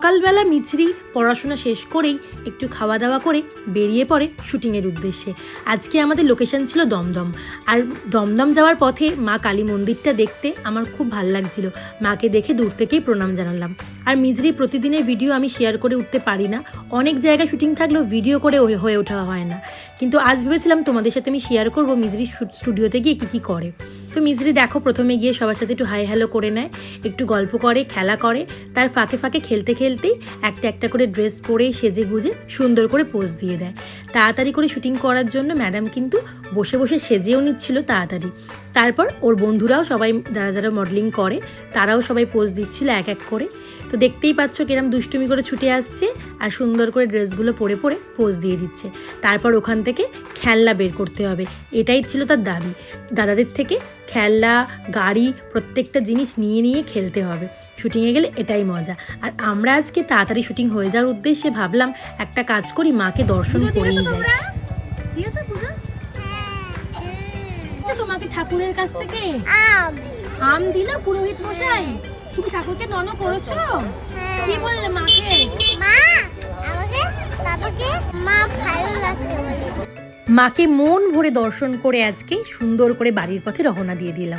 সকালবেলা মিছরি পড়াশোনা শেষ করেই একটু খাওয়া দাওয়া করে বেরিয়ে পড়ে শুটিংয়ের উদ্দেশ্যে। আজকে আমাদের লোকেশন ছিল দমদম। আর দমদম যাওয়ার পথে মা কালী মন্দিরটা দেখতে আমার খুব ভালো লাগছিল। মাকে দেখে দূর থেকেই প্রণাম জানালাম। আর মিজরি প্রতিদিনের ভিডিও আমি শেয়ার করে উঠতে পারি না। অনেক জায়গায় শুটিং থাকলেও ভিডিও করে হয়ে ওঠা হয় না। কিন্তু আজ ভেবেছিলাম তোমাদের সাথে আমি শেয়ার করব মিজরি স্টুডিওতে গিয়ে কী কী করে। তো মিজরি দেখো, প্রথমে গিয়ে সবার সাথে একটু হাই হ্যালো করে নেয়, একটু গল্প করে, খেলা করে, তার ফাঁকে ফাঁকে খেলতে খেলতেই একটা একটা করে ড্রেস পরে সেজে গুজে সুন্দর করে পোজ দিয়ে দেয়। তাড়াতাড়ি করে শুটিং করার জন্য ম্যাডাম কিন্তু বসে বসে সেজেও নিচ্ছিল তাড়াতাড়ি। তারপর ওর বন্ধুরাও সবাই, যারা যারা মডেলিং করে, তারাও সবাই পোজ দিচ্ছিল এক এক করে। তো দেখতেই পাচ্ছ কিরম দুষ্টুমি করে ছুটে আসছে আর সুন্দর করে ড্রেসগুলো পরে পরে পোজ দিয়ে দিচ্ছে। তারপর ওখান থেকে খেলনা বের করতে হবে, এটাই ছিল তার দাবি। দাদাদের থেকে খেলনা গাড়ি প্রত্যেকটা জিনিস নিয়ে নিয়ে খেলতে হবে। শুটিংয়ে গেলে এটাই মজা। আর আমরা আজকে তাড়াতাড়ি শুটিং হয়ে যাওয়ার উদ্দেশ্যে ভাবলাম একটা কাজ করি মাকে দর্শন করেই যাই। আচ্ছা, তোমাকে ঠাকুরের কাছ থেকে? আম। আম দিল পুরোহিত মশাই? তুমি ঠাকুরকে নন করেছ? কি বললে মাকে? মাকে মন ভরে দর্শন করে আজকে সুন্দর করে বাড়ির পথে রওনা দিয়ে দিলাম।